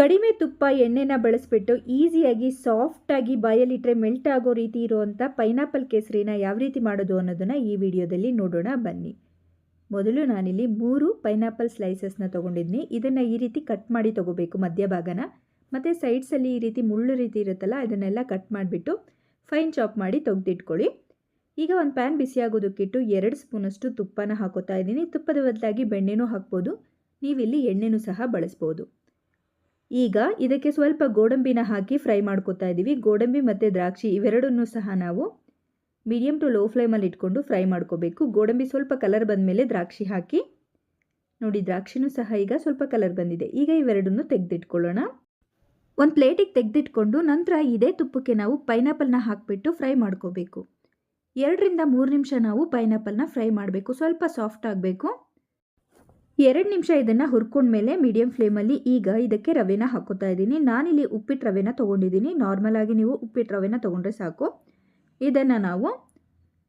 ಕಡಿಮೆ ತುಪ್ಪ ಎಣ್ಣೆನ ಬಳಸಿಬಿಟ್ಟು ಈಸಿಯಾಗಿ ಸಾಫ್ಟಾಗಿ ಬಾಯಲ್ಲಿಟ್ಟರೆ ಮೆಲ್ಟ್ ಆಗೋ ರೀತಿ ಇರುವಂಥ ಪೈನಾಪಲ್ ಕೇಸರಿನ ಯಾವ ರೀತಿ ಮಾಡೋದು ಅನ್ನೋದನ್ನು ಈ ವಿಡಿಯೋದಲ್ಲಿ ನೋಡೋಣ ಬನ್ನಿ. ಮೊದಲು ನಾನಿಲ್ಲಿ ಮೂರು ಪೈನಾಪಲ್ ಸ್ಲೈಸಸ್ನ ತೊಗೊಂಡಿದ್ದೀನಿ ಇದನ್ನು ಈ ರೀತಿ ಕಟ್ ಮಾಡಿ ತೊಗೋಬೇಕು ಮಧ್ಯಭಾಗನ ಮತ್ತು ಸೈಡ್ಸಲ್ಲಿ ಈ ರೀತಿ ಮುಳ್ಳು ರೀತಿ ಇರುತ್ತಲ್ಲ, ಇದನ್ನೆಲ್ಲ ಕಟ್ ಮಾಡಿಬಿಟ್ಟು ಫೈನ್ ಚಾಪ್ ಮಾಡಿ ತೆಗೆದಿಟ್ಕೊಳ್ಳಿ. ಈಗ ಒಂದು ಪ್ಯಾನ್ ಬಿಸಿಯಾಗೋದಕ್ಕಿಟ್ಟು ಎರಡು ಸ್ಪೂನಷ್ಟು ತುಪ್ಪನ ಹಾಕೋತಾ ಇದ್ದೀನಿ. ತುಪ್ಪದ ಬದಲಾಗಿ ಬೆಣ್ಣೆನೂ ಹಾಕ್ಬೋದು. ನೀವಿಲ್ಲಿ ಎಣ್ಣೆನೂ ಸಹ ಬಳಸ್ಬೋದು. ಈಗ ಇದಕ್ಕೆ ಸ್ವಲ್ಪ ಗೋಡಂಬಿನ ಹಾಕಿ ಫ್ರೈ ಮಾಡ್ಕೋತಾ ಇದ್ದೀವಿ. ಗೋಡಂಬಿ ಮತ್ತು ದ್ರಾಕ್ಷಿ ಇವೆರಡನ್ನೂ ಸಹ ನಾವು ಮೀಡಿಯಮ್ ಟು ಲೋ ಫ್ಲೇಮಲ್ಲಿ ಇಟ್ಕೊಂಡು ಫ್ರೈ ಮಾಡ್ಕೋಬೇಕು. ಗೋಡಂಬಿ ಸ್ವಲ್ಪ ಕಲರ್ ಬಂದಮೇಲೆ ದ್ರಾಕ್ಷಿ ಹಾಕಿ ನೋಡಿ ದ್ರಾಕ್ಷಿನೂ ಸಹ ಈಗ ಸ್ವಲ್ಪ ಕಲರ್ ಬಂದಿದೆ. ಈಗ ಇವೆರಡನ್ನೂ ತೆಗೆದಿಟ್ಕೊಳ್ಳೋಣ. ಒಂದು ಪ್ಲೇಟಿಗೆ ತೆಗೆದಿಟ್ಕೊಂಡು ನಂತರ ಇದೇ ತುಪ್ಪಕ್ಕೆ ನಾವು ಪೈನಾಪಲ್ನ ಹಾಕಿಬಿಟ್ಟು ಫ್ರೈ ಮಾಡ್ಕೋಬೇಕು. ಎರಡರಿಂದ ಮೂರು ನಿಮಿಷ ನಾವು ಪೈನಾಪಲ್ನ ಫ್ರೈ ಮಾಡಬೇಕು. ಸ್ವಲ್ಪ ಸಾಫ್ಟ್ ಆಗಬೇಕು. ಎರಡು ನಿಮಿಷ ಇದನ್ನು ಹುರ್ಕೊಂಡ್ಮೇಲೆ ಮೀಡಿಯಂ ಫ್ಲೇಮಲ್ಲಿ ಈಗ ಇದಕ್ಕೆ ರವೆನ ಹಾಕೋತಾ ಇದ್ದೀನಿ. ನಾನಿಲ್ಲಿ ಉಪ್ಪಿಟ್ಟು ರವೆನ ತೊಗೊಂಡಿದ್ದೀನಿ. ನಾರ್ಮಲಾಗಿ ನೀವು ಉಪ್ಪಿಟ್ಟು ರವೆನ ತೊಗೊಂಡ್ರೆ ಸಾಕು. ಇದನ್ನು ನಾವು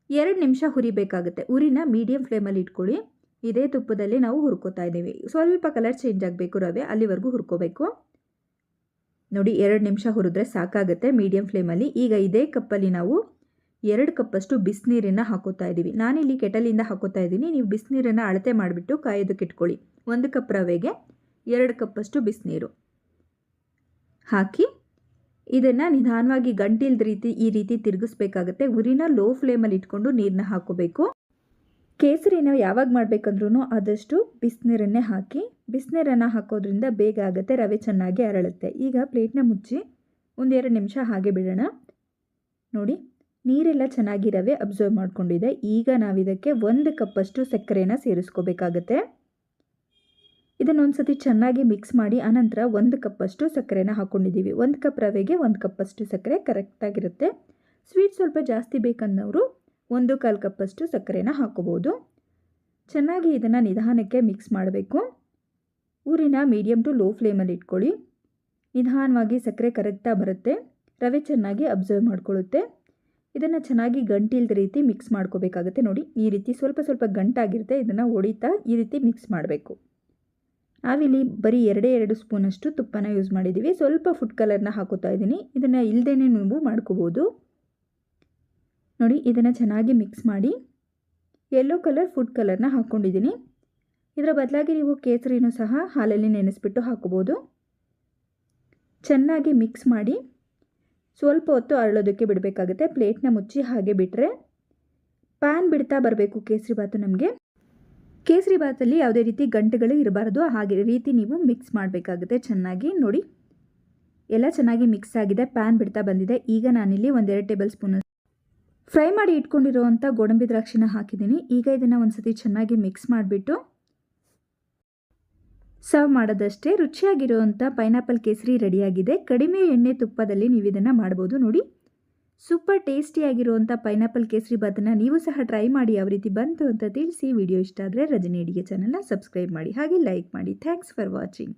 ಎರಡು ನಿಮಿಷ ಹುರಿಬೇಕಾಗುತ್ತೆ. ಉರಿನ ಮೀಡಿಯಂ ಫ್ಲೇಮಲ್ಲಿ ಇಟ್ಕೊಳ್ಳಿ. ಇದೇ ತುಪ್ಪದಲ್ಲಿ ನಾವು ಹುರ್ಕೋತಾ ಇದ್ದೀವಿ. ಸ್ವಲ್ಪ ಕಲರ್ ಚೇಂಜ್ ಆಗಬೇಕು ರವೆ, ಅಲ್ಲಿವರೆಗೂ ಹುರ್ಕೋಬೇಕು. ನೋಡಿ, ಎರಡು ನಿಮಿಷ ಹುರಿದ್ರೆ ಸಾಕಾಗುತ್ತೆ. ಮೀಡಿಯಂ ಫ್ಲೇಮಲ್ಲಿ ಈಗ ಇದೇ ಕಪ್ಪಲ್ಲಿ ನಾವು ಎರಡು ಕಪ್ಪಷ್ಟು ಬಿಸಿನೀರನ್ನು ಹಾಕೋತಾ ಇದ್ದೀವಿ. ನಾನಿಲ್ಲಿ ಕೆಟಲಿಂದ ಹಾಕೋತಾ ಇದ್ದೀನಿ. ನೀವು ಬಿಸಿನೀರನ್ನು ಅಳತೆ ಮಾಡಿಬಿಟ್ಟು ಕಾಯೋದಕ್ಕೆ ಇಟ್ಕೊಳ್ಳಿ. ಒಂದು ಕಪ್ ರವೆಗೆ ಎರಡು ಕಪ್ಪಷ್ಟು ಬಿಸಿನೀರು. ಹಾಕಿ ಇದನ್ನು ನಿಧಾನವಾಗಿ ಗಂಟಿಲ್ದ ರೀತಿ ಈ ರೀತಿ ತಿರುಗಿಸ್ಬೇಕಾಗತ್ತೆ. ಉರಿನ ಲೋ ಫ್ಲೇಮಲ್ಲಿ ಇಟ್ಕೊಂಡು ನೀರನ್ನ ಹಾಕೋಬೇಕು. ಕೇಸರಿನ ಯಾವಾಗ ಮಾಡಬೇಕಂದ್ರೂ ಆದಷ್ಟು ಬಿಸಿನೀರನ್ನೇ ಹಾಕಿ, ಬಿಸಿನೀರನ್ನು ಹಾಕೋದ್ರಿಂದ ಬೇಗ ಆಗುತ್ತೆ, ರವೆ ಚೆನ್ನಾಗಿ ಅರಳುತ್ತೆ. ಈಗ ಪ್ಲೇಟ್ನ ಮುಚ್ಚಿ ಒಂದೆರಡು ನಿಮಿಷ ಹಾಗೆ ಬಿಡೋಣ. ನೋಡಿ. ನೀರೆಲ್ಲ ಚೆನ್ನಾಗಿ ರವೆ ಅಬ್ಸರ್ವ್ ಮಾಡಿಕೊಂಡಿದೆ. ಈಗ ನಾವು ಇದಕ್ಕೆ ಒಂದು ಕಪ್ಪಷ್ಟು ಸಕ್ಕರೆನ ಸೇರಿಸ್ಕೋಬೇಕಾಗತ್ತೆ. ಇದನ್ನೊಂದು ಸತಿ ಚೆನ್ನಾಗಿ ಮಿಕ್ಸ್ ಮಾಡಿ, ಆನಂತರ ಒಂದು ಕಪ್ಪಷ್ಟು ಸಕ್ಕರೆನ ಹಾಕ್ಕೊಂಡಿದ್ದೀವಿ ಒಂದು ಕಪ್ ರವೆಗೆ ಒಂದು ಕಪ್ಪಷ್ಟು ಸಕ್ಕರೆ ಕರೆಕ್ಟಾಗಿರುತ್ತೆ. ಸ್ವೀಟ್ ಸ್ವಲ್ಪ ಜಾಸ್ತಿ ಬೇಕಂದವರು ಒಂದು ಕಾಲು ಕಪ್ಪಷ್ಟು ಸಕ್ಕರೆನ ಹಾಕೋಬೋದು. ಚೆನ್ನಾಗಿ ಇದನ್ನು ನಿಧಾನಕ್ಕೆ ಮಿಕ್ಸ್ ಮಾಡಬೇಕು. ಊರಿನ ಮೀಡಿಯಮ್ ಟು ಲೋ ಫ್ಲೇಮಲ್ಲಿ ಇಟ್ಕೊಳ್ಳಿ. ನಿಧಾನವಾಗಿ ಸಕ್ಕರೆ ಕರೆಕ್ಟಾಗಿ ಬರುತ್ತೆ. ರವೆ ಚೆನ್ನಾಗಿ ಅಬ್ಸರ್ವ್ ಮಾಡ್ಕೊಳ್ಳುತ್ತೆ. ಇದನ್ನು ಚೆನ್ನಾಗಿ ಗಂಟಿಲ್ದ ರೀತಿ ಮಿಕ್ಸ್ ಮಾಡ್ಕೋಬೇಕಾಗುತ್ತೆ. ನೋಡಿ, ಈ ರೀತಿ ಸ್ವಲ್ಪ ಸ್ವಲ್ಪ ಗಂಟಾಗಿರುತ್ತೆ. ಇದನ್ನು ಹೊಡಿತಾ ಈ ರೀತಿ ಮಿಕ್ಸ್ ಮಾಡಬೇಕು. ನಾವಿಲ್ಲಿ ಬರೀ ಎರಡೇ ಎರಡು ಸ್ಪೂನಷ್ಟು ತುಪ್ಪನ ಯೂಸ್ ಮಾಡಿದ್ದೀವಿ ಸ್ವಲ್ಪ ಫುಡ್ ಕಲರ್ನ ಹಾಕೋತಾ ಇದ್ದೀನಿ. ಇದನ್ನು ಇಲ್ಲದೇ ನೀವು ಮಾಡ್ಕೋಬೋದು. ನೋಡಿ, ಇದನ್ನು ಚೆನ್ನಾಗಿ ಮಿಕ್ಸ್ ಮಾಡಿ ಯೆಲ್ಲೋ ಕಲರ್ ಫುಡ್ ಕಲರ್ನ ಹಾಕ್ಕೊಂಡಿದ್ದೀನಿ ಇದರ ಬದಲಾಗಿ ನೀವು ಕೇಸರಿನೂ ಸಹ ಹಾಲಲ್ಲಿ ನೆನೆಸ್ಬಿಟ್ಟು ಹಾಕೋಬೋದು ಚೆನ್ನಾಗಿ ಮಿಕ್ಸ್ ಮಾಡಿ ಸ್ವಲ್ಪ ಹೊತ್ತು ಅರಳೋದಕ್ಕೆ ಬಿಡಬೇಕಾಗುತ್ತೆ. ಪ್ಲೇಟ್ನ ಮುಚ್ಚಿ ಹಾಗೆ ಬಿಟ್ಟರೆ ಪ್ಯಾನ್ ಬಿಡ್ತಾ ಬರಬೇಕು ಕೇಸರಿ ಬಾತು ನಮಗೆ. ಕೇಸರಿ ಬಾತಲ್ಲಿ ಯಾವುದೇ ರೀತಿ ಗಂಟೆಗಳು ಇರಬಾರ್ದು. ಹಾಗೆ ರೀತಿ ನೀವು ಮಿಕ್ಸ್ ಮಾಡಬೇಕಾಗುತ್ತೆ ಚೆನ್ನಾಗಿ. ನೋಡಿ, ಎಲ್ಲ ಚೆನ್ನಾಗಿ ಮಿಕ್ಸ್ ಆಗಿದೆ. ಪ್ಯಾನ್ ಬಿಡ್ತಾ ಬಂದಿದೆ. ಈಗ ನಾನಿಲ್ಲಿ ಒಂದೆರಡು ಟೇಬಲ್ ಸ್ಪೂನ್ ಫ್ರೈ ಮಾಡಿ ಇಟ್ಕೊಂಡಿರುವಂಥ ಗೋಡಂಬಿ ದ್ರಾಕ್ಷಿನ ಹಾಕಿದ್ದೀನಿ. ಈಗ ಇದನ್ನು ಒಂದು ಚೆನ್ನಾಗಿ ಮಿಕ್ಸ್ ಮಾಡಿಬಿಟ್ಟು ಸರ್ವ್ ಮಾಡೋದಷ್ಟೇ ರುಚಿಯಾಗಿರುವಂಥ ಪೈನಾಪಲ್ ಕೇಸರಿ ರೆಡಿಯಾಗಿದೆ ಕಡಿಮೆ ಎಣ್ಣೆ ತುಪ್ಪದಲ್ಲಿ ನೀವು ಇದನ್ನು ಮಾಡ್ಬೋದು ನೋಡಿ. ಸೂಪರ್ ಟೇಸ್ಟಿಯಾಗಿರುವಂಥ ಪೈನಾಪಲ್ ಕೇಸರಿ ಬಾತನ್ನು ನೀವು ಸಹ ಟ್ರೈ ಮಾಡಿ ಯಾವ ರೀತಿ ಬಂತು ಅಂತ ತಿಳಿಸಿ. ವಿಡಿಯೋ ಇಷ್ಟ ಆದರೆ ರಜನಿ ಅಡಿಗೆ ಚಾನಲ್ನ ಸಬ್ಸ್ಕ್ರೈಬ್ ಮಾಡಿ. ಹಾಗೆ ಲೈಕ್ ಮಾಡಿ. Thanks for watching